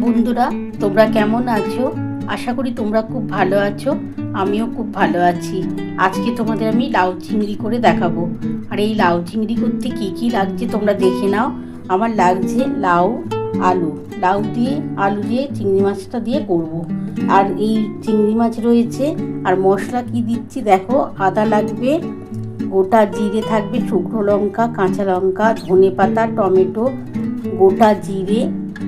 বন্ধুরা, তোমরা কেমন আছো? আশা করি তোমরা খুব ভালো আছো, আমিও খুব ভালো আছি। আজকে তোমাদের আমি লাউ চিংড়ি করে দেখাবো। আর এই লাউ চিংড়ি করতে কি কি লাগছে তোমরা দেখে নাও। আমার লাগছে লাউ, আলু। লাউ দিয়ে, আলু দিয়ে, চিংড়ি মাছটা দিয়ে করব। আর এই চিংড়ি মাছ রয়েছে। আর মশলা কি দিচ্ছি দেখো, আদা লাগবে, গোটা জিরে থাকবে শুকনো লঙ্কা, কাঁচা লঙ্কা ধনে পাতা টমেটো, গোটা জিরে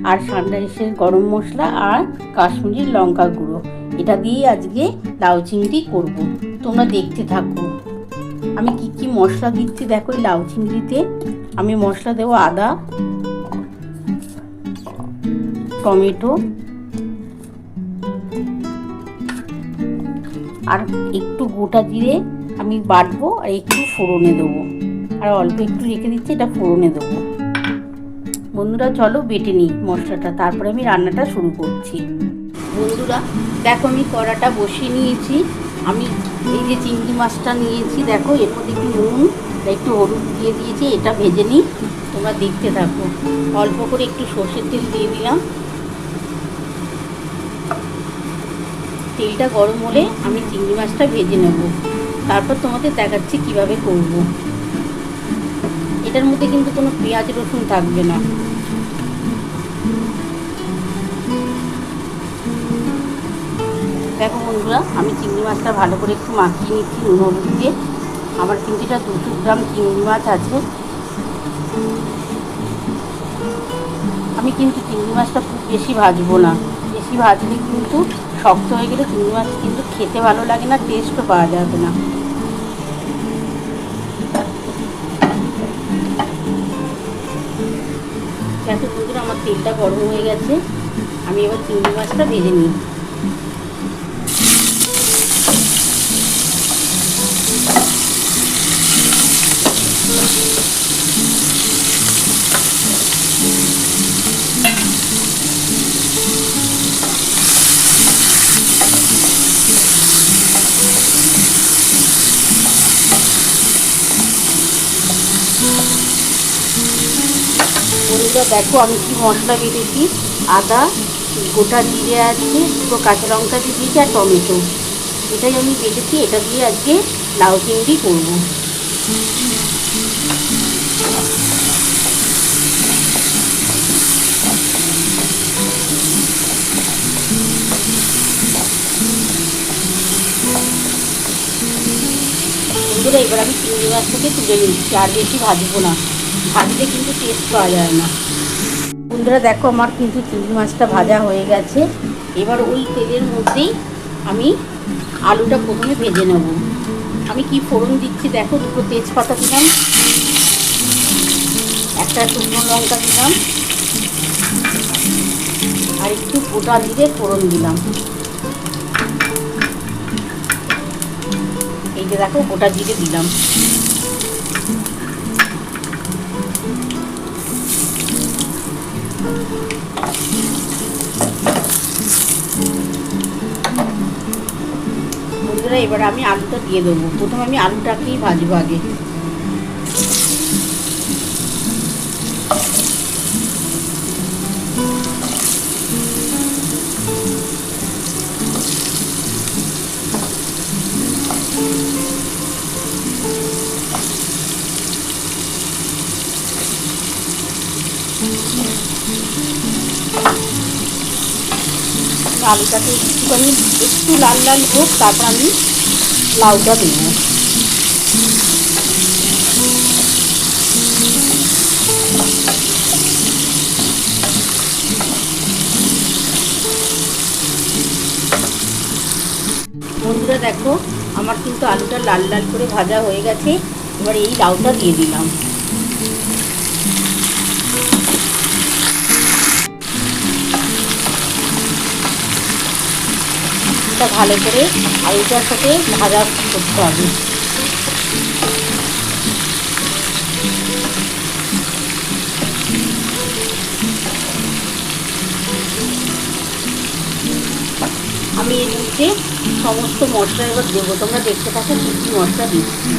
আর সানরাইসের গরম মশলা আর কাশ্মীরি লঙ্কা গুঁড়ো। এটা দিয়েই আজকে লাউ চিংড়ি করব। তোমরা দেখতে থাকো। আমি কি কি মশলা দিচ্ছি দেখো এই লাউ চিংড়িতে। আমি মশলা দেবো আদা, টমেটো আর একটু গোটা জিরে আমি বাটবো আর একটু ফোড়নে দেবো। আর অল্প একটু রেখে দিচ্ছি, এটা ফোড়নে দেবো। বন্ধুরা, চলো বেটে নিই মশলাটা। তারপরে আমি রান্নাটা শুরু করছি। বন্ধুরা, দেখো আমি কড়াটা বসিয়ে নিয়েছি। আমি এই যে চিংড়ি মাছটা নিয়েছি, দেখো, এর মধ্যে একটু নুন একটু হলুদ দিয়ে দিয়েছি, এটা ভেজে নিই। তোমরা দেখতে থাকো। অল্প করে একটু সর্ষের তেল দিয়ে দিলাম। তেলটা গরম হলে আমি চিংড়ি মাছটা ভেজে নেব। তারপর তোমাদের দেখাচ্ছি কীভাবে করব। এটার মধ্যে কিন্তু কোনো পেঁয়াজ, রসুন থাকবে না। দেখো বন্ধুরা, আমি চিংড়ি মাছটা ভালো করে একটু মাখিয়ে নিচ্ছি নুন হলুদ দিয়ে। আমার কিন্তু এটা দুশো গ্রাম চিংড়ি মাছ আছে। আমি কিন্তু চিংড়ি মাছটা খুব বেশি ভাজবো না। বেশি ভাজলে কিন্তু শক্ত হয়ে গেলে চিংড়ি মাছ কিন্তু খেতে ভালো লাগে না টেস্টও পাওয়া যাবে না। দেখো বন্ধুরা আমার তেলটা গরম হয়ে গেছে। আমি এবার চিংড়ি মাছটা ভেজে নিই। বন্ধুরা দেখো আমি কি মশলা বেটেছি। আদা, গোটা জিরে আছে, দুটো কাঁচা লঙ্কা দিয়ে দিয়েছি আর টমেটো। এটাই আমি বেটেছি, এটা দিয়ে আজকে লাউ চিংড়ি করব। এবার আমি চিংড়ি মাছটাকে তুলে নিচ্ছি, আর বেশি ভাজবো না। ভাজলে কিন্তু টেস্ট পাওয়া যায় না। বন্ধুরা দেখো আমার কিন্তু চিংড়ি মাছটা ভাজা হয়ে গেছে। এবার ওই তেলের মধ্যেই আমি আলুটা প্রথমে ভেজে নেব। আমি কি ফোড়ন দিচ্ছি দেখো, দুটো তেজপাতা দিলাম। একটা শুকনো লঙ্কা দিলাম। আর একটু গোটা জিরে ফোড়ন দিলাম। এই যে দেখো, গোটা জিরে দিলাম। বন্ধুরা এবার আমি আলুটা দিয়ে দেবো। প্রথমে আমি আলুটাকেই ভাজবো আগে। আলুটাকে একটুখানি একটু লাল লাল হোক, তারপর আমি লাউটা দেবো। বন্ধুরা দেখো, আমার কিন্তু আলুটা লাল লাল করে ভাজা হয়ে গেছে। এবার এই লাউটা দিয়ে দিলাম। এটা ভালো করে আলুটার সাথে ভাজা করতে হবে। আমি এর মধ্যে সমস্ত মশলা এবার দেবো। তোমরা দেখতে থাকো কী কী মশলা দিচ্ছি।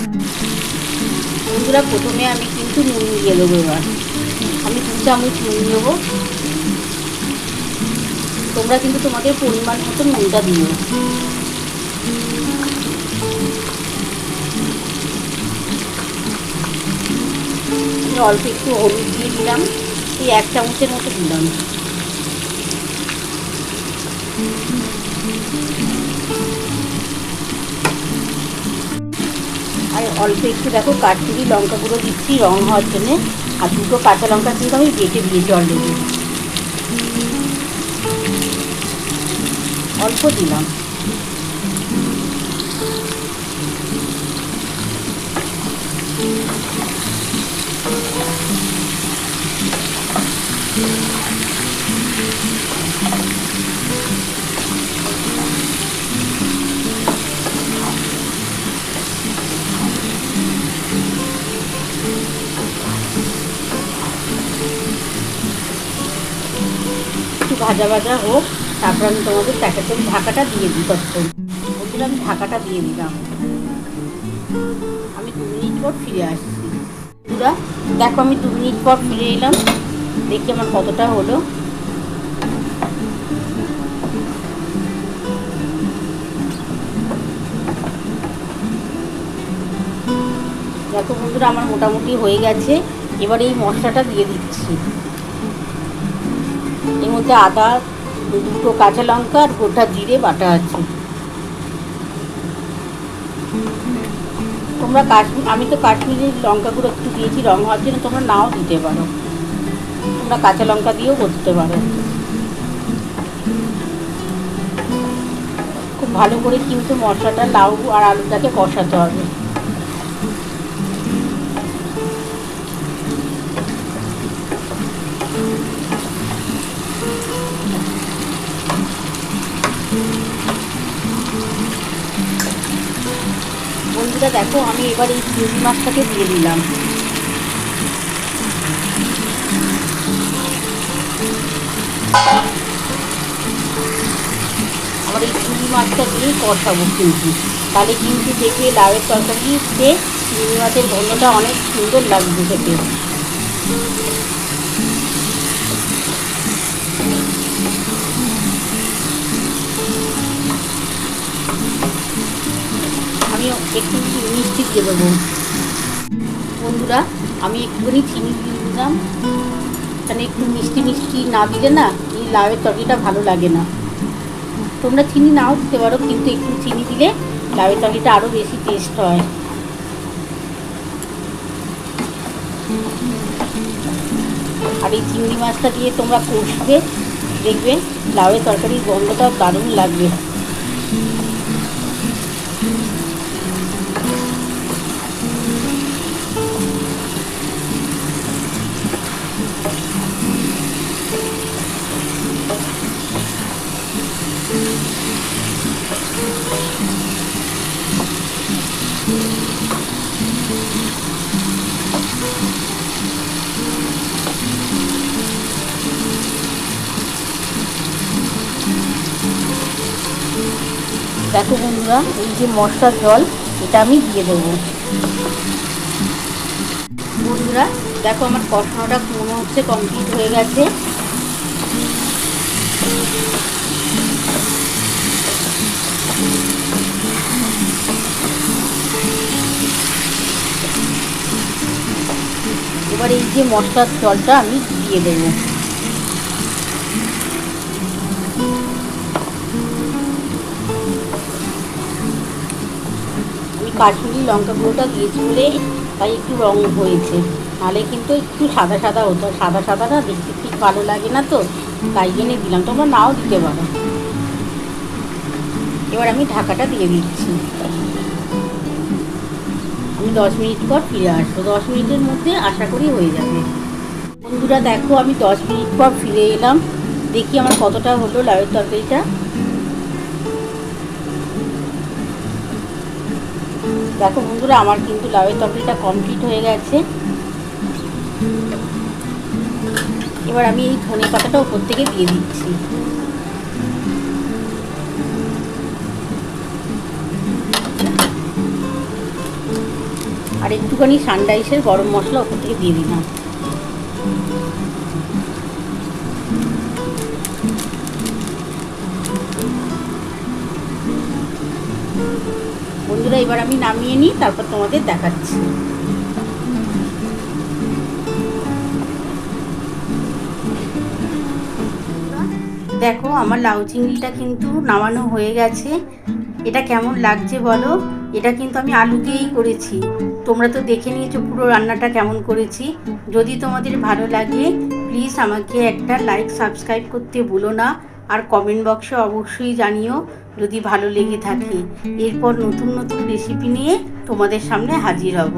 বন্ধুরা, প্রথমে আমি কিন্তু নুন দিয়ে দেবো এবার। আমি দু চামচ নুন দেবো তোমরা কিন্তু তোমাদের পরিমাণ মতো নুনটা দিও। অল্প একটু হলুদ দিয়ে দিলাম, এই এক চামচের মতো দিলাম। আর অল্প একটু দেখো কাশ্মীরি লঙ্কা গুঁড়ো দিচ্ছি, রং হওয়ার জন্যে। আর দুটো কাঁচা লঙ্কা কিন্তু আমি বেটে দিয়েছি অলরেডি অল্প দিলাম। একটু ভাজা ভাজা হোক। তারপর আমি তোমাদের প্যাকেটের ঢাকাটা দিয়ে দিই তখন ওগুলো আমি ঢাকাটা দিয়ে দিলাম। আমি দু মিনিট পর ফিরে আসছি। পুরা দেখো আমি দু মিনিট পর ফিরে এলাম। দেখি আমার কতটা হলো। দেখো বন্ধুরা, আমার মোটামুটি হয়ে গেছে। এবার এই মশলাটা দিয়ে দিচ্ছি। এর মধ্যে আদা দুটো কাঁচা লঙ্কা আর গোটা জিরে বাটা আছে। তোমরা কাশ্মীর, আমি তো কাশ্মীরি লঙ্কা গুঁড়ো একটু দিয়েছি, রং হওয়ার জন্য তোমরা নাও দিতে পারো। তোমরা কাঁচা লঙ্কা দিয়েও করতে পারো। খুব ভালো করে কিন্তু মশলাটা লাউ আর আলুটাকে কষাতে হবে। বন্ধুরা দেখো, আমি এবার এই চিংড়ি মাছটাকে দিয়ে দিলাম। আবার এই চিংড়ি মাছটা দিয়ে কষাবো কিন্তু। তাহলে কিন্তু দেখবে লাউয়ের তরকারিতে চিংড়ি মাছের গন্ধটা অনেক সুন্দর লাগবে খেতে। আমি একটু মিষ্টি দিয়ে দেবো। বন্ধুরা, আমি একটুখানি চিনি দিয়ে দিলাম। মানে একটু মিষ্টি মিষ্টি না দিলে না এই লাউয়ের তরকারিটা ভালো লাগে না। তোমরা চিনি নাও দিতে পারো, কিন্তু একটু চিনি দিলে লাউয়ের তরকারিটা আরও বেশি টেস্ট হয়। আর এই চিংড়ি মাছটা দিয়ে তোমরা কষবে, দেখবে লাউয়ের তরকারির গন্ধটাও দারুণ লাগবে। দেখো বন্ধুরা, এই যে মশলার জল, এটা আমি দিয়ে দেবো। বন্ধুরা, দেখো আমার কষানোটা মনে হচ্ছে কমপ্লিট হয়ে গেছে। এবার এই যে মশলার জলটা আমি দিয়ে দেবো। কাশ্মীরি লঙ্কা গুঁড়োটা দিয়েছি বলে তাই একটু রং হয়েছে। নাহলে কিন্তু একটু সাদা সাদা হতো, সাদা সাদাটা দেখতে ঠিক ভালো লাগে না তো, তাই জন্যে দিলাম। তোমরা নাও দিতে পারো। এবার আমি ঢাকাটা দিয়ে দিচ্ছি। আমি দশ মিনিট পর ফিরে আসব। দশ মিনিটের মধ্যে আশা করি হয়ে যাবে। বন্ধুরা, দেখো আমি দশ মিনিট পর ফিরে এলাম। দেখি আমার কতটা হলো লাউয়ের তরকারিটা। দেখো বন্ধুরা, আমার কিন্তু লাউয়ের তরকারিটা কমপ্লিট হয়ে গেছে। এবার আমি এই ধনে পাতাটা ওপর থেকে দিয়ে দিচ্ছি। আর একটুখানি সানরাইসের গরম মশলা ওপর থেকে দিয়ে দিলাম। বন্ধুরা, এবার আমি নামিয়ে নিই, তারপর তোমাদের দেখাচ্ছি। দেখো, আমার লাউ চিংড়িটা কিন্তু নামানো হয়ে গেছে। এটা কেমন লাগছে বলো? এটা কিন্তু আমি আলু দিয়েই করেছি। তোমরা তো দেখে নিয়েছো পুরো রান্নাটা কেমন করেছি। যদি তোমাদের ভালো লাগে প্লিজ আমাকে একটা লাইক সাবস্ক্রাইব করতে ভুলো না। আর কমেন্ট বক্সে অবশ্যই জানিও। যদি ভালো লেগে থাকে এরপর নতুন নতুন রেসিপি নিয়ে তোমাদের সামনে হাজির হব।